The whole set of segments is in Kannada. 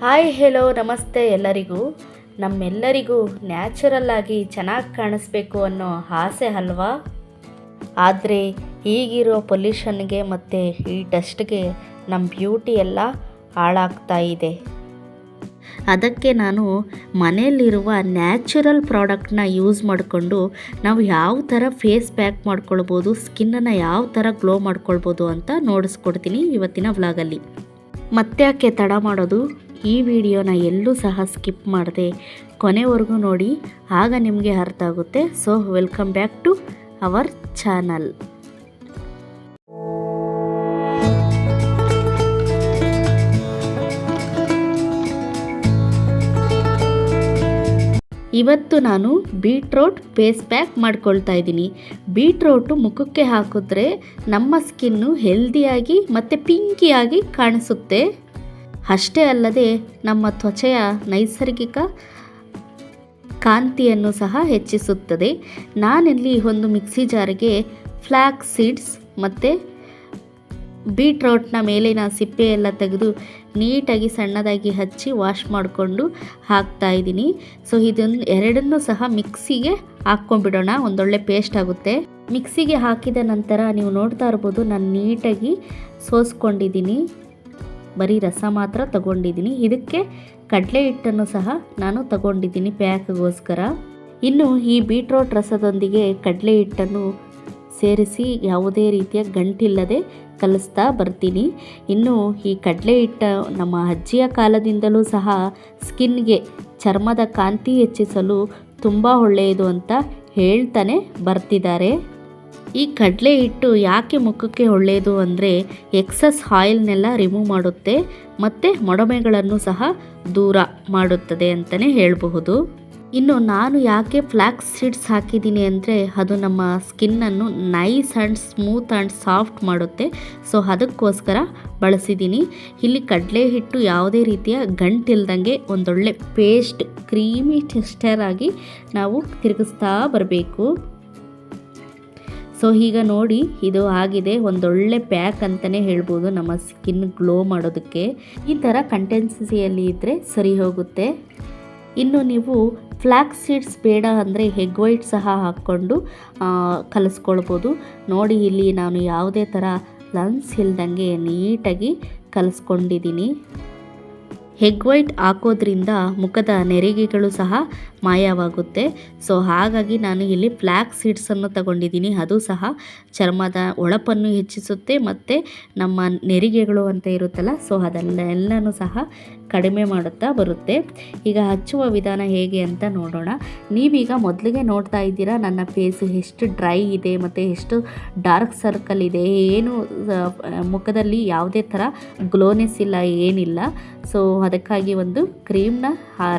ಹಾಯ್ ಹೆಲೋ ನಮಸ್ತೆ ಎಲ್ಲರಿಗೂ. ನಮ್ಮೆಲ್ಲರಿಗೂ ನ್ಯಾಚುರಲ್ ಆಗಿ ಚೆನ್ನಾಗಿ ಕಾಣಿಸ್ಬೇಕು ಅನ್ನೋ ಆಸೆ ಅಲ್ವಾ? ಆದರೆ ಈಗಿರೋ ಪೊಲ್ಯೂಷನ್ಗೆ ಮತ್ತು ಈ ಡಸ್ಟ್ಗೆ ನಮ್ಮ ಬ್ಯೂಟಿ ಎಲ್ಲ ಹಾಳಾಗ್ತಾ ಇದೆ. ಅದಕ್ಕೆ ನಾನು ಮನೆಯಲ್ಲಿರುವ ನ್ಯಾಚುರಲ್ ಪ್ರಾಡಕ್ಟ್ನ ಯೂಸ್ ಮಾಡಿಕೊಂಡು ನಾವು ಯಾವ ಥರ ಫೇಸ್ ಪ್ಯಾಕ್ ಮಾಡ್ಕೊಳ್ಬೋದು ಸ್ಕಿನ್ನನ್ನು ಯಾವ ಥರ ಗ್ಲೋ ಮಾಡ್ಕೊಳ್ಬೋದು ಅಂತ ನೋಡಿಸ್ಕೊಡ್ತೀನಿ ಇವತ್ತಿನ ವ್ಲಾಗಲ್ಲಿ ಮತ್ತ್ಯಾಕೆ ತಡ ಮಾಡೋದು? ಈ ವಿಡಿಯೋನ ಎಲ್ಲೂ ಸಹ ಸ್ಕಿಪ್ ಮಾಡದೆ ಕೊನೆವರೆಗೂ ನೋಡಿ, ಆಗ ನಿಮಗೆ ಅರ್ಥ ಆಗುತ್ತೆ. So welcome back to our channel ಇವತ್ತು ನಾನು ಬೀಟ್ರೋಟ್ ಫೇಸ್ ಪ್ಯಾಕ್ ಮಾಡ್ಕೊಳ್ತಾ ಇದ್ದೀನಿ. ಬೀಟ್ರೋಟು ಮುಖಕ್ಕೆ ಹಾಕಿದ್ರೆ ನಮ್ಮ ಸ್ಕಿನ್ನು ಹೆಲ್ದಿಯಾಗಿ ಮತ್ತು ಪಿಂಕಿಯಾಗಿ ಕಾಣಿಸುತ್ತೆ. ಅಷ್ಟೇ ಅಲ್ಲದೆ ನಮ್ಮ ತ್ವಚೆಯ ನೈಸರ್ಗಿಕ ಕಾಂತಿಯನ್ನು ಸಹ ಹೆಚ್ಚಿಸುತ್ತದೆ. ನಾನಿಲ್ಲಿ ಒಂದು ಮಿಕ್ಸಿ ಜಾರಿಗೆ ಫ್ಲ್ಯಾಕ್ ಸೀಡ್ಸ್ ಮತ್ತು ಬೀಟ್ರೋಟ್ನ ಮೇಲಿನ ಸಿಪ್ಪೆಯೆಲ್ಲ ತೆಗೆದು ನೀಟಾಗಿ ಸಣ್ಣದಾಗಿ ಹಚ್ಚಿ ವಾಶ್ ಮಾಡಿಕೊಂಡು ಹಾಕ್ತಾ ಇದ್ದೀನಿ. ಸೊ ಇದನ್ನು ಎರಡನ್ನೂ ಸಹ ಮಿಕ್ಸಿಗೆ ಹಾಕ್ಕೊಂಡ್ಬಿಡೋಣ. ಒಂದೊಳ್ಳೆ ಪೇಸ್ಟ್ ಆಗುತ್ತೆ. ಮಿಕ್ಸಿಗೆ ಹಾಕಿದ ನಂತರ ನೀವು ನೋಡ್ತಾ ಇರ್ಬೋದು, ನಾನು ನೀಟಾಗಿ ಸೋಸ್ಕೊಂಡಿದ್ದೀನಿ. ಬರೀ ರಸ ಮಾತ್ರ ತಗೊಂಡಿದ್ದೀನಿ. ಇದಕ್ಕೆ ಕಡಲೆ ಹಿಟ್ಟನ್ನು ಸಹ ನಾನು ತಗೊಂಡಿದ್ದೀನಿ ಪ್ಯಾಕ್ಗೋಸ್ಕರ. ಇನ್ನು ಈ ಬೀಟ್ರೋಟ್ ರಸದೊಂದಿಗೆ ಕಡಲೆ ಹಿಟ್ಟನ್ನು ಸೇರಿಸಿ ಯಾವುದೇ ರೀತಿಯ ಗಂಟಿಲ್ಲದೆ ಕಲಿಸ್ತಾ ಬರ್ತೀನಿ. ಇನ್ನು ಈ ಕಡಲೆ ಹಿಟ್ಟ ನಮ್ಮ ಅಜ್ಜಿಯ ಕಾಲದಿಂದಲೂ ಸಹ ಸ್ಕಿನ್ಗೆ ಚರ್ಮದ ಕಾಂತಿ ಹೆಚ್ಚಿಸಲು ತುಂಬ ಒಳ್ಳೆಯದು ಅಂತ ಹೇಳ್ತಾನೆ ಬರ್ತಿದ್ದಾರೆ. ಈ ಕಡಲೆ ಹಿಟ್ಟು ಯಾಕೆ ಮುಖಕ್ಕೆ ಒಳ್ಳೆಯದು ಅಂದರೆ ಎಕ್ಸಸ್ ಆಯಿಲ್ನೆಲ್ಲ ರಿಮೂವ್ ಮಾಡುತ್ತೆ ಮತ್ತು ಮೊಡಮೆಗಳನ್ನು ಸಹ ದೂರ ಮಾಡುತ್ತದೆ ಅಂತಲೇ ಹೇಳಬಹುದು. ಇನ್ನು ನಾನು ಯಾಕೆ ಫ್ಲ್ಯಾಕ್ಸ್ ಸೀಡ್ಸ್ ಹಾಕಿದ್ದೀನಿ ಅಂದರೆ ಅದು ನಮ್ಮ ಸ್ಕಿನ್ನನ್ನು nice and smooth and soft ಮಾಡುತ್ತೆ. ಸೊ ಅದಕ್ಕೋಸ್ಕರ ಬಳಸಿದ್ದೀನಿ. ಇಲ್ಲಿ ಕಡಲೆ ಹಿಟ್ಟು ಯಾವುದೇ ರೀತಿಯ ಗಂಟಿಲ್ದಂಗೆ ಒಂದೊಳ್ಳೆ ಪೇಸ್ಟ್, ಕ್ರೀಮಿ ಟೆಕ್ಸ್ಚರ್ ಆಗಿ ನಾವು ತಿರುಗಿಸ್ತಾ ಬರಬೇಕು. ಸೊ ಈಗ ನೋಡಿ ಇದು ಆಗಿದೆ. ಒಂದೊಳ್ಳೆ ಪ್ಯಾಕ್ ಅಂತಲೇ ಹೇಳ್ಬೋದು. ನಮ್ಮ ಸ್ಕಿನ್ ಗ್ಲೋ ಮಾಡೋದಕ್ಕೆ. ಈ ಥರ ಕಂಟೆನ್ಸಿಯಲ್ಲಿ ಇದ್ದರೆ ಸರಿ ಹೋಗುತ್ತೆ. ಇನ್ನು ನೀವು ಫ್ಲ್ಯಾಕ್ಸ್ ಸೀಡ್ಸ್ ಬೇಡ ಅಂದರೆ ಹೆಗ್ ವೈಟ್ ಸಹ ಹಾಕ್ಕೊಂಡು ಕಲಿಸ್ಕೊಳ್ಬೋದು. ನೋಡಿ ಇಲ್ಲಿ ನಾನು ಯಾವುದೇ ಥರ ಲನ್ಸ್ ಇಲ್ದಂಗೆ ನೀಟಾಗಿ ಕಲಿಸ್ಕೊಂಡಿದ್ದೀನಿ. ಹೆಗ್ ವೈಟ್ ಹಾಕೋದ್ರಿಂದ ಮುಖದ ನೆರಿಗೆಗಳು ಸಹ ಮಾಯವಾಗುತ್ತೆ. ಸೊ ಹಾಗಾಗಿ ನಾನು ಇಲ್ಲಿ ಫ್ಲ್ಯಾಕ್ ಸೀಡ್ಸನ್ನು ತಗೊಂಡಿದ್ದೀನಿ. ಅದು ಸಹ ಚರ್ಮದ ಒಳಪನ್ನು ಹೆಚ್ಚಿಸುತ್ತೆ ಮತ್ತು ನಮ್ಮ ನೆರಿಗೆಗಳು ಅಂತ ಇರುತ್ತಲ್ಲ ಸೊ ಅದನ್ನೆಲ್ಲನೂ ಸಹ ಕಡಿಮೆ ಮಾಡುತ್ತಾ ಬರುತ್ತೆ. ಈಗ ಹಚ್ಚುವ ವಿಧಾನ ಹೇಗೆ ಅಂತ ನೋಡೋಣ. ನೀವೀಗ ಮೊದಲಿಗೆ ನೋಡ್ತಾ ಇದ್ದೀರಾ, ನನ್ನ ಫೇಸ್ ಎಷ್ಟು ಡ್ರೈ ಇದೆ ಮತ್ತು ಎಷ್ಟು ಡಾರ್ಕ್ ಸರ್ಕಲ್ ಇದೆ, ಏನು ಮುಖದಲ್ಲಿ ಯಾವುದೇ ಥರ ಗ್ಲೋನೆಸ್ ಇಲ್ಲ, ಏನಿಲ್ಲ. ಸೊ ಅದಕ್ಕಾಗಿ ಒಂದು ಕ್ರೀಮ್ನ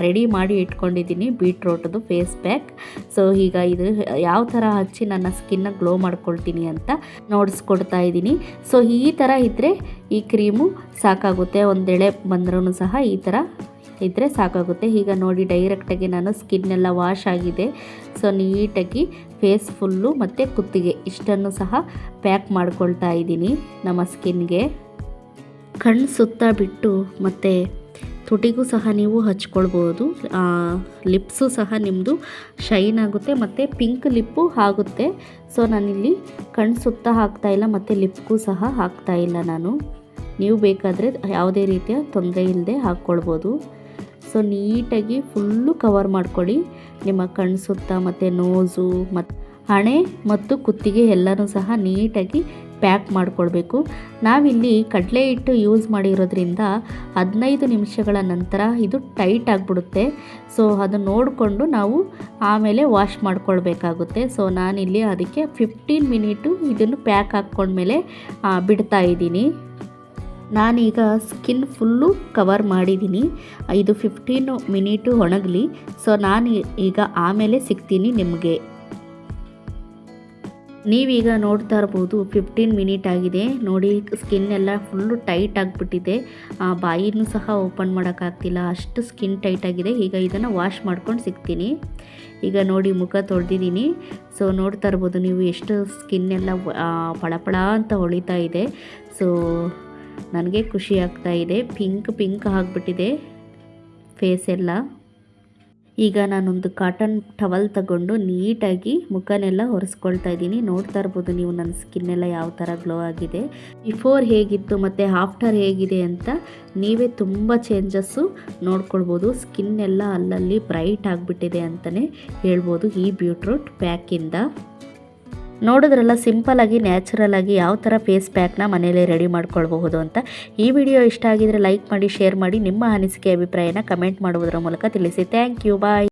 ರೆಡಿ ಮಾಡಿ ಇಟ್ಕೊಂಡಿದ್ದೀನಿ. ಬೀಟ್ರೋಟದು ಫೇಸ್ ಪ್ಯಾಕ್ ಸೊ ಈಗ ಇದು ಯಾವ ಥರ ಹಚ್ಚಿ ನನ್ನ ಸ್ಕಿನ್ನ ಗ್ಲೋ ಮಾಡ್ಕೊಳ್ತೀನಿ ಅಂತ ನೋಡಿಸ್ಕೊಡ್ತಾ ಇದ್ದೀನಿ. ಸೊ ಈ ಥರ ಇದ್ದರೆ ಈ ಕ್ರೀಮು ಸಾಕಾಗುತ್ತೆ. ಒಂದೆಳೆ ಬಂದ್ರೂ ಸಹ ಈ ಥರ ಇದ್ದರೆ ಸಾಕಾಗುತ್ತೆ. ಈಗ ನೋಡಿ ಡೈರೆಕ್ಟಾಗಿ ನಾನು ಸ್ಕಿನ್ನೆಲ್ಲ ವಾಶ್ ಆಗಿದೆ. ಸೊ ನೀಟಾಗಿ ಫೇಸ್ ಫುಲ್ಲು ಮತ್ತು ಕುತ್ತಿಗೆ ಇಷ್ಟನ್ನು ಸಹ ಪ್ಯಾಕ್ ಮಾಡ್ಕೊಳ್ತಾ ಇದ್ದೀನಿ ನಮ್ಮ ಸ್ಕಿನ್ಗೆ ಕಣ್ಣು ಸುತ್ತ ಬಿಟ್ಟು ಮತ್ತು ತುಟಿಗೂ ಸಹ ನೀವು ಹಚ್ಕೊಳ್ಬೋದು. ಲಿಪ್ಸು ಸಹ ನಿಮ್ಮದು ಶೈನ್ ಆಗುತ್ತೆ ಮತ್ತು ಪಿಂಕ್ ಲಿಪ್ಪು ಆಗುತ್ತೆ. ಸೊ, ನಾನಿಲ್ಲಿ ಕಣ್ಣು ಸುತ್ತ ಹಾಕ್ತಾ ಇಲ್ಲ, ಮತ್ತು ಲಿಪ್ಗೂ ಸಹ ಹಾಕ್ತಾ ಇಲ್ಲ ನಾನು. ನೀವು ಬೇಕಾದರೆ ಯಾವುದೇ ರೀತಿಯ ತೊಂದರೆ ಇಲ್ಲದೆ ಹಾಕ್ಕೊಳ್ಬೋದು. ಸೊ, ನೀಟಾಗಿ ಫುಲ್ಲು ಕವರ್ ಮಾಡ್ಕೊಳ್ಳಿ. ನಿಮ್ಮ ಕಣ್ಣು ಸುತ್ತ ಮತ್ತು ನೋಸು ಮತ್ತು ಹಣೆ ಮತ್ತು ಕುತ್ತಿಗೆ ಎಲ್ಲನೂ ಸಹ ನೀಟಾಗಿ ಪ್ಯಾಕ್ ಮಾಡಿಕೊಳ್ಬೇಕು ನಾವಿಲ್ಲಿ ಕಡಲೆ ಹಿಟ್ಟು ಯೂಸ್ ಮಾಡಿರೋದ್ರಿಂದ ಹದಿನೈದು ನಿಮಿಷಗಳ ನಂತರ ಇದು ಟೈಟ್ ಆಗಿಬಿಡುತ್ತೆ. ಸೊ ಅದನ್ನು ನೋಡಿಕೊಂಡು ನಾವು ಆಮೇಲೆ ವಾಶ್ ಮಾಡ್ಕೊಳ್ಬೇಕಾಗುತ್ತೆ. ಸೊ ನಾನಿಲ್ಲಿ ಅದಕ್ಕೆ ಫಿಫ್ಟೀನ್ ಮಿನಿಟು ಇದನ್ನು ಪ್ಯಾಕ್ ಹಾಕ್ಕೊಂಡ್ಮೇಲೆ ಬಿಡ್ತಾ ಇದ್ದೀನಿ. ನಾನೀಗ ಸ್ಕಿನ್ ಫುಲ್ಲು ಕವರ್ ಮಾಡಿದ್ದೀನಿ. ಇದು ಫಿಫ್ಟೀನು ಮಿನಿಟು ಒಣಗಲಿ. ಸೊ ನಾನು ಈಗ ಆಮೇಲೆ ಸಿಗ್ತೀನಿ ನಿಮಗೆ. ನೀವೀಗ ನೋಡ್ತಾ ಇರ್ಬೋದು ಫಿಫ್ಟೀನ್ ಮಿನಿಟ್ ಆಗಿದೆ. ನೋಡಿ ಸ್ಕಿನ್ ಎಲ್ಲ ಫುಲ್ಲು ಟೈಟ್ ಆಗಿಬಿಟ್ಟಿದೆ. ಬಾಯಿನೂ ಸಹ ಓಪನ್ ಮಾಡೋಕ್ಕಾಗ್ತಿಲ್ಲ. ಅಷ್ಟು ಸ್ಕಿನ್ ಟೈಟ್ ಆಗಿದೆ. ಈಗ ಇದನ್ನು ವಾಶ್ ಮಾಡ್ಕೊಂಡು ಸಿಗ್ತೀನಿ. ಈಗ ನೋಡಿ, ಮುಖ ತೊಳೆದಿದ್ದೀನಿ. ಸೊ ನೋಡ್ತಾ ಇರ್ಬೋದು ನೀವು ಎಷ್ಟು ಸ್ಕಿನ್ ಎಲ್ಲ ಪಳಪಳ ಅಂತ ಹೊಳಿತಾ ಇದೆ. ಸೊ ನನಗೆ ಖುಷಿ ಆಗ್ತಾ ಇದೆ. ಪಿಂಕ್ ಪಿಂಕ್ ಆಗಿಬಿಟ್ಟಿದೆ ಫೇಸ್ ಎಲ್ಲ. ಈಗ ನಾನೊಂದು ಕಾಟನ್ ಟವಲ್ ತಗೊಂಡು ನೀಟಾಗಿ ಮುಖನೆಲ್ಲ ಒರೆಸ್ಕೊಳ್ತಾ ಇದ್ದೀನಿ. ನೋಡ್ತಾ ಇರ್ಬೋದು ನೀವು ನನ್ನ ಸ್ಕಿನ್ ಎಲ್ಲ ಯಾವ ಥರ ಗ್ಲೋ ಆಗಿದೆ. ಬಿಫೋರ್ ಹೇಗಿತ್ತು ಮತ್ತು ಆಫ್ಟರ್ ಹೇಗಿದೆ ಅಂತ ನೀವೇ ತುಂಬ ಚೇಂಜಸ್ಸು ನೋಡ್ಕೊಳ್ಬೋದು. ಸ್ಕಿನ್ ಎಲ್ಲ ಅಲ್ಲಲ್ಲಿ ಬ್ರೈಟ್ ಆಗಿಬಿಟ್ಟಿದೆ ಅಂತಲೇ ಹೇಳ್ಬೋದು ಈ ಬ್ಯೂಟ್ರೂಟ್ ಪ್ಯಾಕಿಂದ ನೋಡಿದ್ರಲ್ಲ ಸಿಂಪಲ್ ಆಗಿ ನ್ಯಾಚುರಲ್ ಆಗಿ ಯಾವ ಥರ ಫೇಸ್ ಪ್ಯಾಕ್ನ ಮನೇಲಿ ರೆಡಿ ಮಾಡ್ಕೊಳ್ಬಹುದು ಅಂತ. ಈ ವಿಡಿಯೋ ಇಷ್ಟ ಆಗಿದ್ರೆ ಲೈಕ್ ಮಾಡಿ ಶೇರ್ ಮಾಡಿ, ನಿಮ್ಮ ಅನಿಸಿಕೆ, ಅಭಿಪ್ರಾಯನ ಕಮೆಂಟ್ ಮಾಡುವುದರ ಮೂಲಕ ತಿಳಿಸಿ. Thank you bye